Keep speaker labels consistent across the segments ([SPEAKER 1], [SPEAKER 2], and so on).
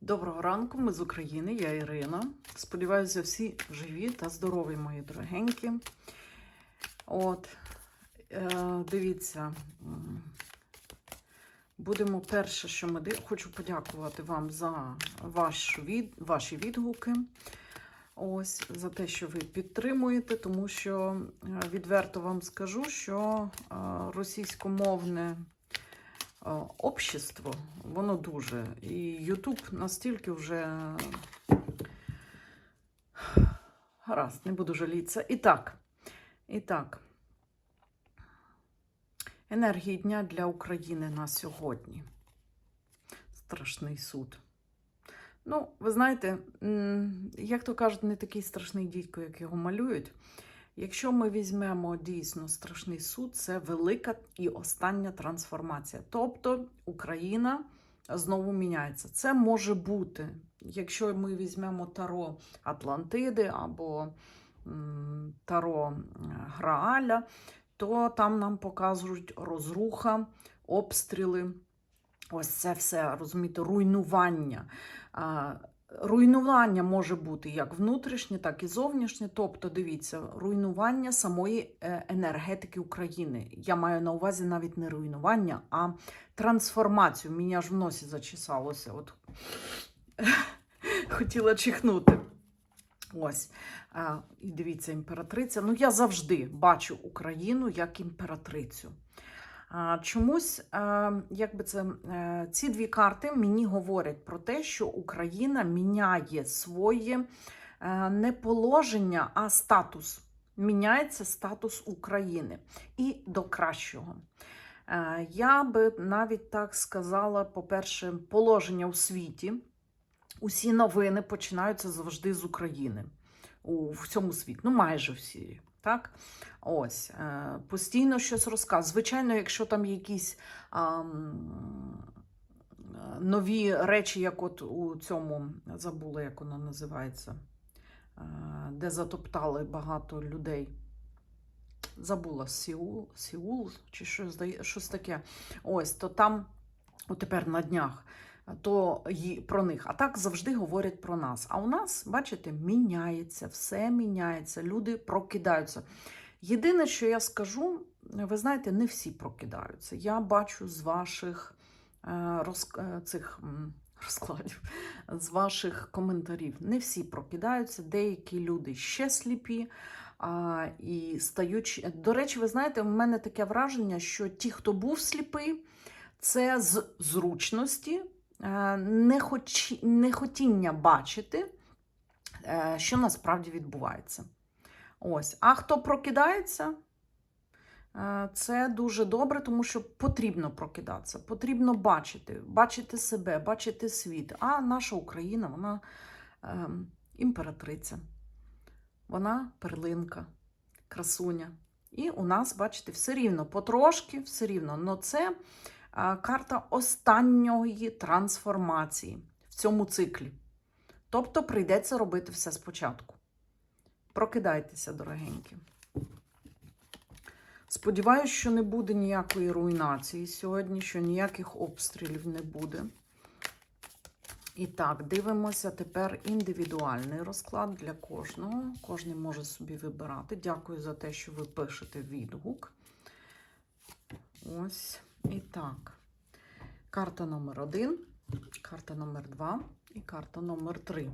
[SPEAKER 1] Доброго ранку, ми з України, я Ірина. Сподіваюся, всі живі та здорові, мої дорогенькі. От, е, дивіться, будемо перше, що ми хочу подякувати вам за ваш від... ваші відгуки. Ось за те, що ви підтримуєте, тому що е, відверто вам скажу, що е, російськомовне общество, воно дуже. І Ютуб настільки вже гаразд, не буду жалітися. І так, і так. Енергії дня для України на сьогодні. Страшний суд. Ну, ви знаєте, як то кажуть, не такий страшний дідько, як його малюють. Якщо ми візьмемо дійсно страшний суд, це велика і остання трансформація. Тобто Україна знову міняється. Це може бути, якщо ми візьмемо Таро Атлантиди або Таро е, Грааля, то там нам показують розруха, обстріли. Ось це все, розумієте, руйнування. Руйнування може бути як внутрішнє, так і зовнішнє. Тобто, дивіться, руйнування самої е, енергетики України. Я маю на увазі навіть не руйнування, а трансформацію. Мені аж в носі зачесалося. От хотіла чихнути. Ось. І дивіться, імператриця. Ну, я завжди бачу Україну як імператрицю. Чомусь, е, як це, е, ці дві карти мені говорять про те, що Україна міняє своє е, не положення, а статус. Міняється статус України і до кращого. Я би навіть так сказала, по-перше, положення у світі. Усі новини починаються завжди з України у всьому світі. Ну, майже всі. Так? Ось, е, постійно щось розказує. Звичайно, якщо там якісь а, е, нові речі, як от у цьому забула, як воно називається, е, де затоптали багато людей. Забула Сіул, Сіул чи щось, щось таке. Ось, то там, от тепер на днях, то про них. А так завжди говорять про нас. А у нас, бачите, міняється, все міняється, люди прокидаються. Єдине, що я скажу, ви знаєте, не всі прокидаються. Я бачу з ваших е, роз, е, цих розкладів, з ваших коментарів. Не всі прокидаються, деякі люди ще сліпі. А, і стають. До речі, ви знаєте, в мене таке враження, що ті, хто був сліпий, це з зручності, нехотіння бачити, е, що насправді відбувається. Ось. А хто прокидається, е, це дуже добре, тому що потрібно прокидатися, потрібно бачити, бачити себе, бачити світ. А наша Україна, вона е, імператриця, вона перлинка, красуня. І у нас, бачите, все рівно, потрошки, все рівно. Но це е, карта останньої трансформації в цьому циклі. Тобто прийдеться робити все спочатку. Прокидайтеся, дорогенькі. Сподіваюсь, що не буде ніякої руйнації сьогодні, що ніяких обстрілів не буде. І так, дивимося тепер індивідуальний розклад для кожного. Кожен може собі вибирати. Дякую за те, що ви пишете відгук. Ось. І так. Карта номер один, карта номер два і карта номер три.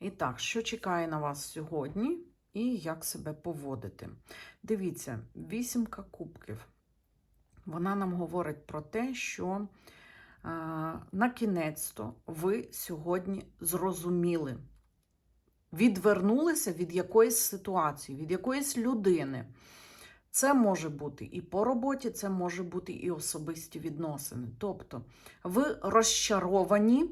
[SPEAKER 1] І так, що чекає на вас сьогодні і як себе поводити? Дивіться, вісімка кубків. Вона нам говорить про те, що на кінець-то ви сьогодні зрозуміли, відвернулися від якоїсь ситуації, від якоїсь людини. Це може бути і по роботі, це може бути і особисті відносини. Тобто ви розчаровані,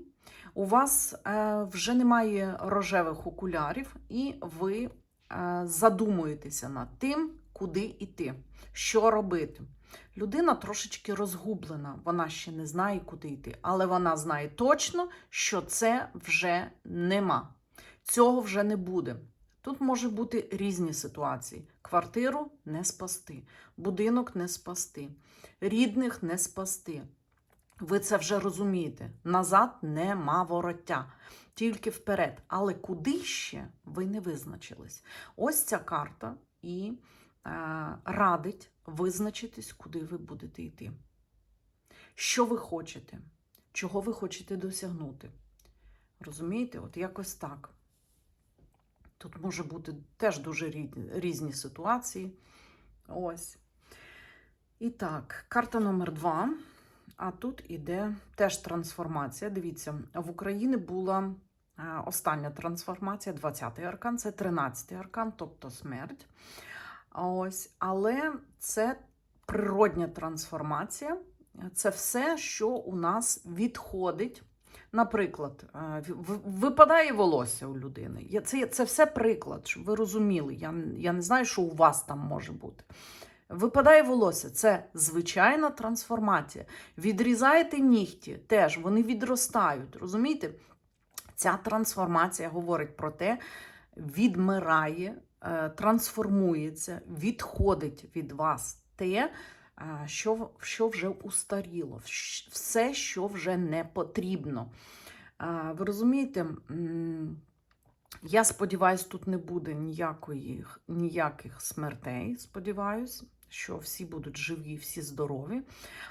[SPEAKER 1] у вас е, вже немає рожевих окулярів, і ви е, задумуєтеся над тим, куди йти, що робити. Людина трошечки розгублена, вона ще не знає, куди йти, але вона знає точно, що це вже нема. Цього вже не буде. Тут може бути різні ситуації. Квартиру не спасти, будинок не спасти, рідних не спасти. Ви це вже розумієте. Назад нема вороття, тільки вперед. Але куди ще ви не визначились? Ось ця карта і е, радить визначитись, куди ви будете йти. Що ви хочете, чого ви хочете досягнути. Розумієте? От якось так. Тут може бути теж дуже різні ситуації. Ось. І так, карта номер два. А тут іде теж трансформація. Дивіться, в Україні була е, остання трансформація, 20-й аркан, це 13-й аркан, тобто смерть. Ось, але це природня трансформація. Це все, що у нас відходить. Наприклад, е, випадає волосся у людини. Це, це все приклад, щоб ви розуміли. Я, я не знаю, що у вас там може бути. Випадає волосся це звичайна трансформація. Відрізаєте нігті, теж вони відростають. Розумієте? Ця трансформація говорить про те, відмирає, е, трансформується, відходить від вас те, що, що вже устаріло, все, що вже не потрібно. Ви розумієте? Я сподіваюся, тут не буде ніякої, ніяких смертей. Сподіваюсь, що всі будуть живі, всі здорові.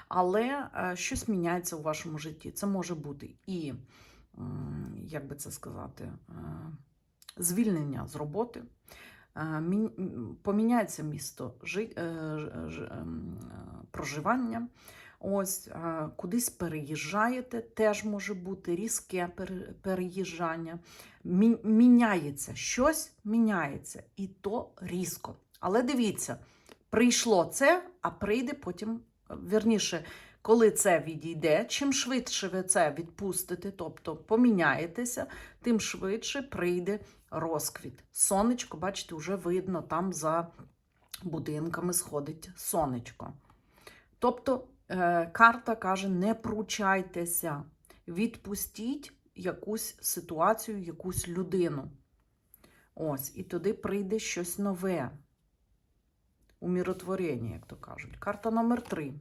[SPEAKER 1] Але е, щось міняється у вашому житті. Це може бути і, як би це сказати, е, звільнення з роботи. Е, Поміняється місто е, ж- ем, е, проживання. Ось е, кудись переїжджаєте, теж може бути різке пере- переїжджання. Міняється щось, міняється, і то різко. Але дивіться, прийшло це, а прийде потім, е, вірніше, коли це відійде, чим швидше ви це відпустите, тобто поміняєтеся, тим швидше прийде розквіт. Сонечко, бачите, вже видно, там за будинками сходить сонечко. Тобто е, карта каже: не пручайтеся, відпустіть якусь ситуацію, якусь людину. Ось, і туди прийде щось нове. Умиротворення, як то кажуть. Карта номер три.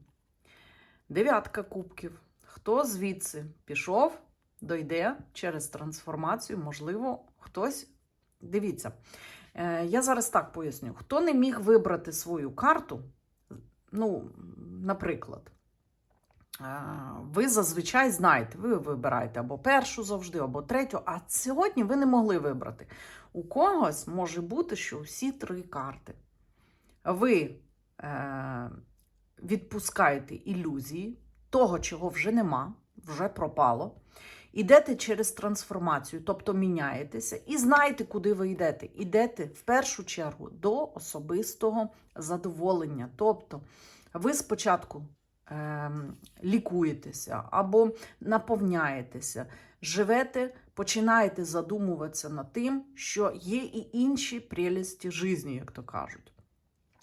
[SPEAKER 1] Дев'ятка кубків. Хто звідси пішов, дойде через трансформацію, можливо, хтось. Дивіться, е, я зараз так поясню: хто не міг вибрати свою карту, ну, наприклад, е, ви зазвичай знаєте, ви вибираєте або першу завжди, або третю, а сьогодні ви не могли вибрати. У когось може бути, що всі три карти. Ви е, відпускаєте ілюзії того, чого вже нема, вже пропало. Ідете через трансформацію, тобто міняєтеся, і знаєте, куди ви йдете. Ідете в першу чергу до особистого задоволення. Тобто ви спочатку ем, лікуєтеся або наповняєтеся, живете, починаєте задумуватися над тим, що є і інші прелісті житті, як то кажуть.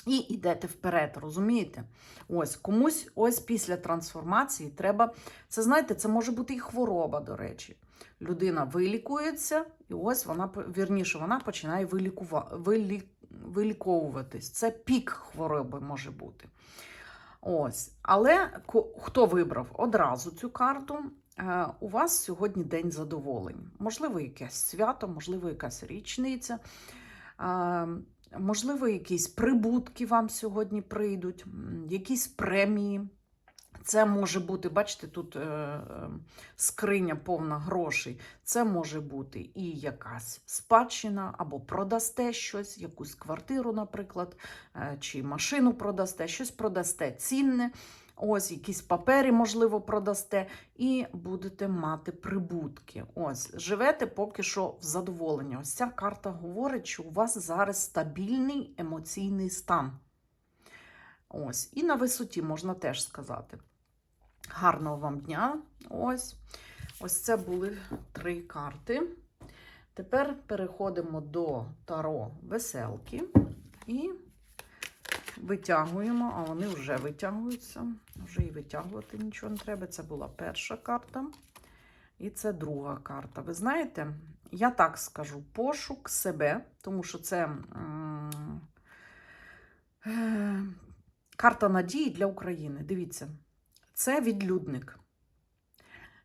[SPEAKER 1] І йдете вперед, розумієте? Ось комусь ось після трансформації треба. Це знаєте, це може бути і хвороба, до речі. Людина вилікується, і ось вона вірніше, вона починає вилікува, вилі, виліковуватись. Це пік хвороби може бути. Ось. Але хто вибрав одразу цю карту? Е, У вас сьогодні день задоволень. Можливо, якесь свято, можливо, якась річниця. Можливо, якісь прибутки вам сьогодні прийдуть, якісь премії. Це може бути, бачите, тут е, е, скриня повна грошей. Це може бути і якась спадщина, або продасте щось, якусь квартиру, наприклад, е, чи машину продасте, щось продасте цінне. Ось якісь папери, можливо, продасте, і будете мати прибутки. Ось, живете поки що в задоволенні. Ось ця карта говорить, що у вас зараз стабільний емоційний стан. Ось, і на висоті можна теж сказати. Гарного вам дня. Ось. Ось це були три карти. Тепер переходимо до таро веселки і витягуємо, а вони вже витягуються. Вже і витягувати нічого не треба. Це була перша карта. І це друга карта. Ви знаєте, я так скажу: пошук себе, тому що це е, карта надії для України. Дивіться, це відлюдник.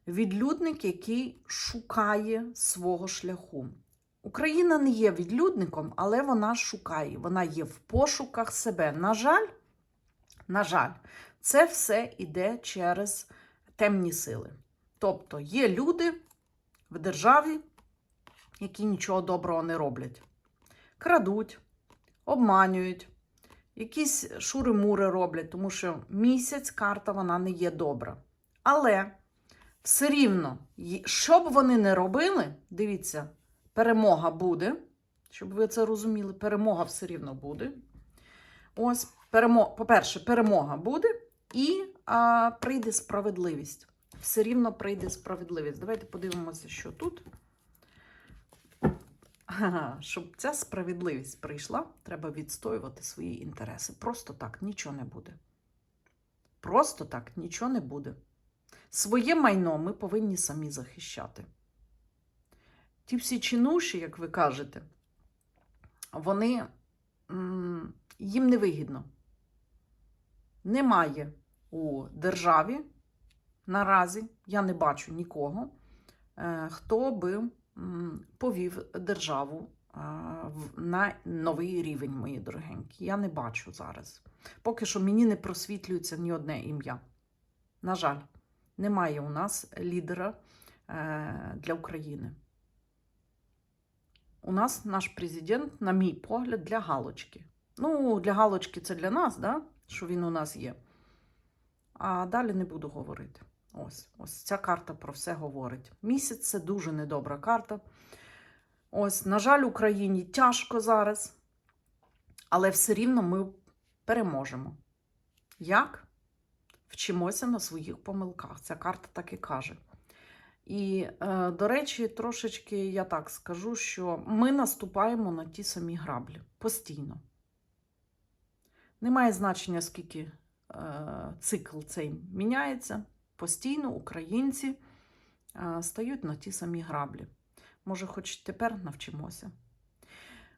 [SPEAKER 1] відлюдник, який шукає свого шляху. Україна не є відлюдником, але вона шукає. Вона є в пошуках себе. На жаль, на жаль, це все йде через темні сили. Тобто є люди в державі, які нічого доброго не роблять. Крадуть, обманюють, якісь шури-мури роблять, тому що місяць карта вона не є добра. Але все рівно, що б вони не робили, дивіться, перемога буде. Щоб ви це розуміли, перемога все рівно буде. Ось, перемо... по-перше, перемога буде і а, прийде справедливість. Все рівно прийде справедливість. Давайте подивимося, що тут. Ага, Щоб ця справедливість прийшла, треба відстоювати свої інтереси. Просто так нічого не буде. Просто так нічого не буде. Своє майно ми повинні самі захищати. Ті всі чинуші, як ви кажете, вони їм не вигідно. Немає у державі наразі, я не бачу нікого, е, хто би повів державу е, на новий рівень, мої дорогенькі. Я не бачу зараз. Поки що мені не просвітлюється ні одне ім'я. На жаль, немає у нас лідера е, для України. У нас наш президент, на мій погляд, для галочки. Ну, для галочки це для нас, да? що він у нас є. А далі не буду говорити. Ось, ось ця карта про все говорить. Місяць це дуже недобра карта. Ось, на жаль, Україні тяжко зараз, але все рівно ми переможемо. Як? Вчимося на своїх помилках. Ця карта так і каже. І, е, до речі, трошечки я так скажу, що ми наступаємо на ті самі граблі постійно. Немає значення, скільки е, цикл цей міняється. Постійно українці е, стають на ті самі граблі. Може, хоч тепер навчимося.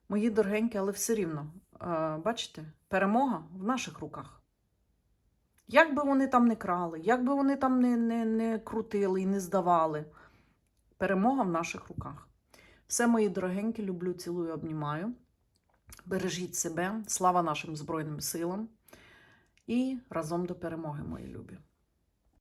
[SPEAKER 1] Мої дорогенькі, але все рівно, бачите, перемога в наших руках. Як би вони там не крали, як би вони там не, не, не крутили і не здавали, перемога в наших руках. Все, мої дорогенькі, люблю, цілую, обнімаю. Бережіть себе, слава нашим Збройним силам і разом до перемоги, мої любі.